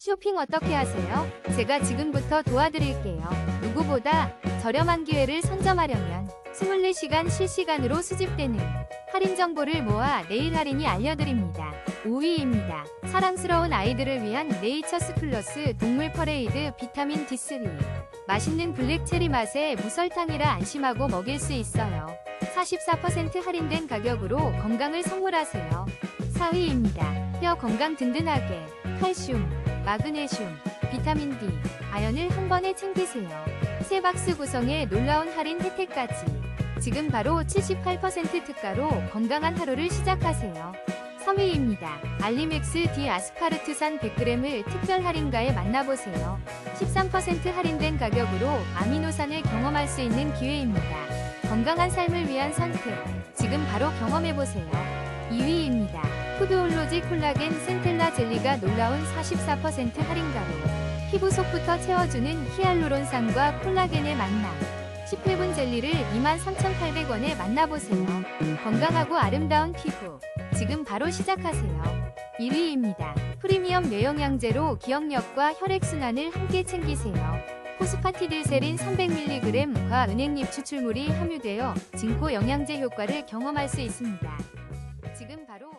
쇼핑 어떻게 하세요? 제가 지금부터 도와드릴게요. 누구보다 저렴한 기회를 선점하려면 24시간 실시간으로 수집되는 할인 정보를 모아 내일 할인이 알려드립니다. 5위입니다. 사랑스러운 아이들을 위한 네이처스 플러스 동물 퍼레이드 비타민 D3. 맛있는 블랙 체리 맛에 무설탕이라 안심하고 먹일 수 있어요. 44% 할인된 가격으로 건강을 선물하세요. 4위입니다. 뼈 건강 든든하게 칼슘, 마그네슘, 비타민 D, 아연을 한 번에 챙기세요. 세 박스 구성의 놀라운 할인 혜택까지. 지금 바로 78% 특가로 건강한 하루를 시작하세요. 3위입니다. 알리맥스 D 아스파르트산 100g을 특별 할인가에 만나보세요. 13% 할인된 가격으로 아미노산을 경험할 수 있는 기회입니다. 건강한 삶을 위한 선택. 지금 바로 경험해보세요. 2위입니다. 푸드올로지 콜라겐 센텔라 젤리가 놀라운 44% 할인가로 피부 속부터 채워주는 히알루론산과 콜라겐의 만남. 10회분 젤리를 23,800원에 만나보세요. 건강하고 아름다운 피부. 지금 바로 시작하세요. 1위입니다. 프리미엄 뇌영양제로 기억력과 혈액순환을 함께 챙기세요. 포스파티딜세린 300mg과 은행잎 추출물이 함유되어 진코 영양제 효과를 경험할 수 있습니다. 지금 바로